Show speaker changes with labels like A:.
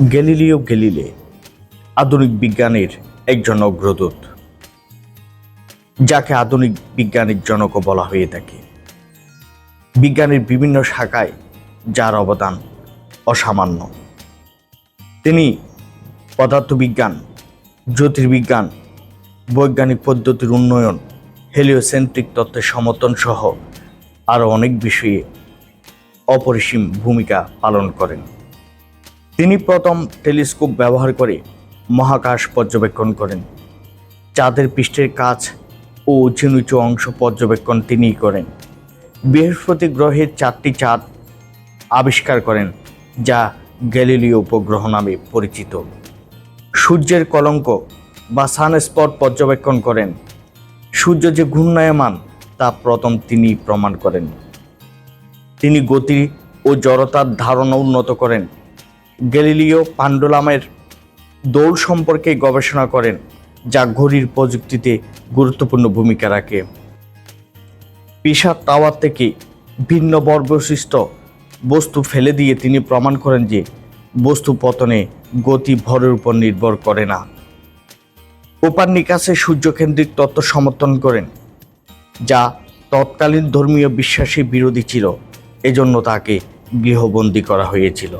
A: Galileo গ্যালিলে আধুনিক বিজ্ঞানের একজন অগ্রদূত যাকে আধুনিক বিজ্ঞানের জনকও বলা হয়ে থাকে। বিজ্ঞানের বিভিন্ন শাখায় যার অবদান অসামান্য। তিনি পদার্থবিজ্ঞান, জ্যোতির্বিজ্ঞান, বৈজ্ঞানিক পদ্ধতির উন্নয়ন, হেলিওসেন্ট্রিক তত্ত্বের সমর্থন সহ আরও অনেক বিষয়ে অপরিসীম ভূমিকা পালন করেন। তিনি প্রথম টেলিস্কোপ ব্যবহার করে মহাকাশ পর্যবেক্ষণ করেন। চাঁদের পৃষ্ঠের কাজ ও উঁচু অংশ পর্যবেক্ষণ তিনিই করেন। বৃহস্পতি গ্রহের চারটি চাঁদ আবিষ্কার করেন, যা গ্যালিলীয় উপগ্রহ নামে পরিচিত। সূর্যের কলঙ্ক বা সানস্পট পর্যবেক্ষণ করেন। সূর্য যে ঘূর্ণায়মান, তা প্রথম তিনি প্রমাণ করেন। তিনি গতি ও জড়তার ধারণা উন্নত করেন। গ্যালিলিও পান্ডোলামের দৌড় সম্পর্কে গবেষণা করেন, যা ঘড়ির প্রযুক্তিতে গুরুত্বপূর্ণ ভূমিকা রাখে। পিসার টাওয়ার থেকে ভিন্ন বর্বশিষ্ট বস্তু ফেলে দিয়ে তিনি প্রমাণ করেন যে বস্তু পতনে গতি ভরের উপর নির্ভর করে না। কোপার্নিকাসে সূর্যকেন্দ্রিক তত্ত্ব সমর্থন করেন, যা তৎকালীন ধর্মীয় বিশ্বাসের বিরোধী ছিল, এজন্য তাকে গৃহবন্দী করা হয়েছিল।